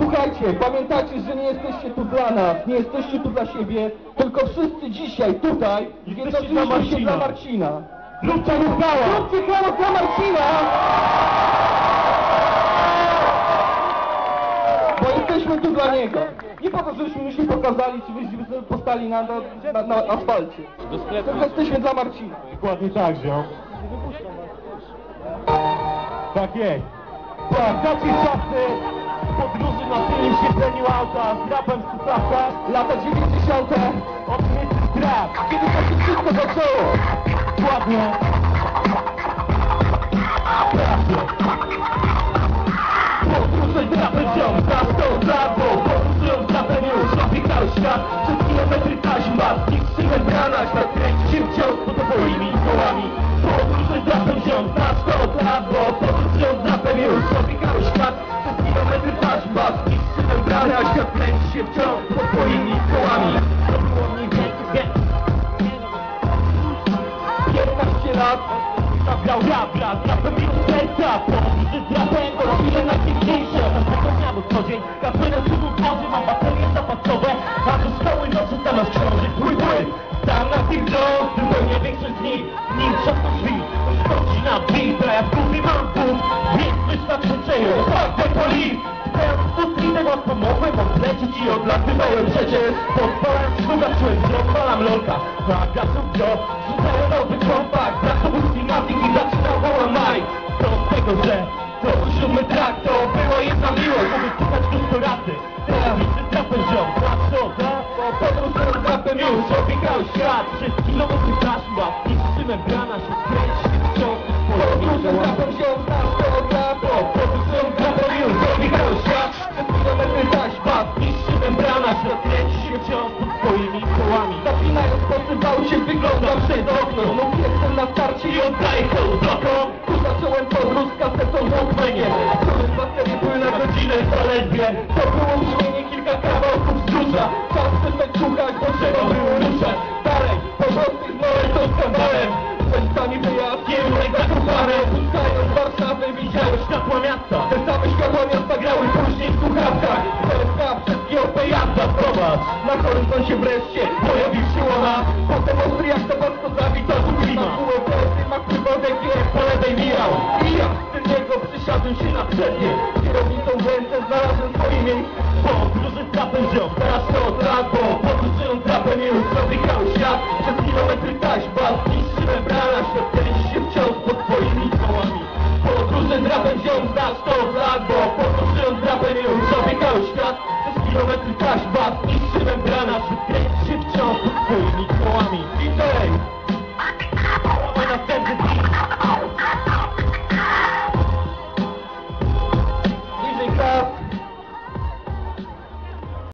Pamiętajcie, pamiętajcie, że nie jesteście tu dla nas, nie jesteście tu dla siebie, tylko wszyscy dzisiaj, tutaj, Jesteście zjednoczyliśmy się dla Marcina. Zróbcie hałas! Zróbcie hałas dla Marcina! Bo jesteśmy tu dla niego. Nie po to, żebyśmy my się pokazali, czy byśmy sobie postali na, na, na asfalcie. Tylko jesteśmy dla Marcina. Dokładnie tak, ziom. Tak jest. Tak, takie czasy podróży na tylnym siedzeniu auta z rapem w słuchawkach, Lata 90. odmyty strach. Kiedy to się wszystko zaczęło? Dokładnie. Się wciąż pod twoimi kołami. To było mniej więcej wie- 15 lat Zagrał rap, rap, rapem mi serca Podróży z i odlatywałem przecież. Podpalałem szluga, czułem, że odpalam lolka. Tak, w gro, rzucają nowy kompakt Pracowóz klimatyk i zaczynał woła maj od tego, że to siódmy trak To była jedna miłość, żeby słuchać gospodarcy Teraz widzę trapem ziom, patrz to, tak? Bo podróż z trapem już obiegał świat. Przez kilometry taśma, niszczyłem brana się kręci się wciąż Podróże z rapem wziął kasetą Walkmanem Którym baterie były na godzinę zaledwie To było brzmienie kilka kawałków z dusza Czas przestać słuchać, bo trzeba było ruszać. Dalej, powroty z małym to skandalem Spędzami wyjazd, Kierunek zakopany Opuszczając Warszawę widziałem Światła miasta. Te same światła miasta grały później w słuchawkach. TSK przez GOP jazda Prowadź Na horyzoncie wreszcie pojawił się ona. Potem ostry jak to przysiadłem się na przednie Kierownicą ręce znalazłem swoje miejsce Podróży z trapem ziom, Teraz to bo podróżując trapem już zamykał świat. Przez kilometry taśma zniszczyłem brana Świat kręci się wciąż pod twoimi kołami. Podróże z rapem ziom, znasz to bo podróżując trapem już zamykał świat. Przez kilometry taśma